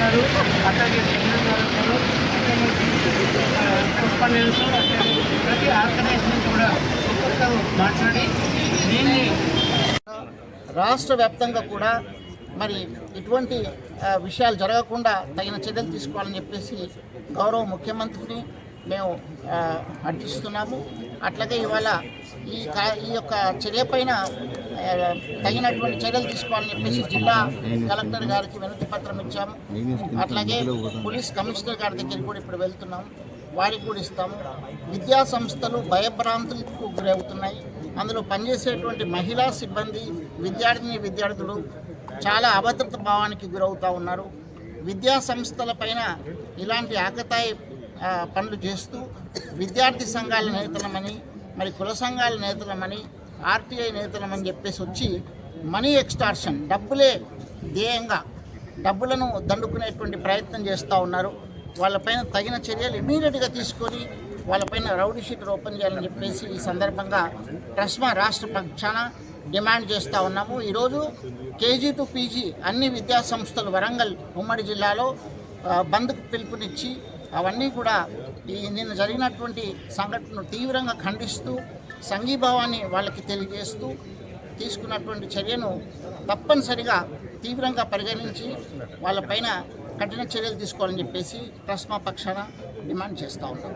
ఉన్నారు. అట్లాగే ఉన్నారు పుష్పనీలతో అట్లాగే ప్రతి ఆర్గనైజేషన్ కూడా ఒక్కొక్కరు మాట్లాడి దీన్ని రాష్ట్ర వ్యాప్తంగా కూడా మరి ఇటువంటి విషయాలు జరగకుండా తగిన చర్యలు తీసుకోవాలని చెప్పేసి గౌరవ ముఖ్యమంత్రిని మేము అర్థిస్తున్నాము. అట్లాగే ఇవాళ ఈ ఈ యొక్క చర్య పైన తగినటువంటి చర్యలు తీసుకోవాలని చెప్పేసి జిల్లా కలెక్టర్ గారికి వినతి పత్రం ఇచ్చాము. అట్లాగే పోలీస్ కమిషనర్ గారి దగ్గరికి కూడా ఇప్పుడు వెళ్తున్నాం. వారికి కూడా ఇస్తాము. విద్యా సంస్థలు భయభ్రాంతులకు గురవుతున్నాయి. అందులో పనిచేసేటువంటి మహిళా సిబ్బంది విద్యార్థిని విద్యార్థులు చాలా అభద్రత భావానికి గురవుతూ ఉన్నారు. విద్యా సంస్థల పైన ఇలాంటి ఆకతాయి పనులు చేస్తూ విద్యార్థి సంఘాల నేతలమని మరి కుల సంఘాల నేతలమని ఆర్టీఐ నేతలమని చెప్పేసి వచ్చి మనీ ఎక్స్టార్షన్ డబ్బులే ధ్యేయంగా డబ్బులను దండుకునేటువంటి ప్రయత్నం చేస్తూ ఉన్నారు. వాళ్ళపైన తగిన చర్యలు ఇమీడియట్గా తీసుకొని వాళ్ళపైన రౌడీ షీటర్ ఓపెన్ చేయాలని చెప్పేసి ఈ సందర్భంగా ట్రస్మా రాష్ట్ర పక్షాన డిమాండ్ చేస్తూ ఉన్నాము. ఈరోజు కేజీ టు పీజీ అన్ని విద్యాసంస్థలు వరంగల్ ఉమ్మడి జిల్లాలో బంద్కు పిలుపునిచ్చి అవన్నీ కూడా ఈ నిన్న జరిగినటువంటి సంఘటనను తీవ్రంగా ఖండిస్తూ సంఘీభావాన్ని వాళ్ళకి తెలియజేస్తూ తీసుకున్నటువంటి చర్యను తప్పనిసరిగా తీవ్రంగా పరిగణించి వాళ్ళపైన కఠిన చర్యలు తీసుకోవాలని చెప్పేసి ట్రస్మా పక్షాన డిమాండ్ చేస్తూ ఉన్నాం.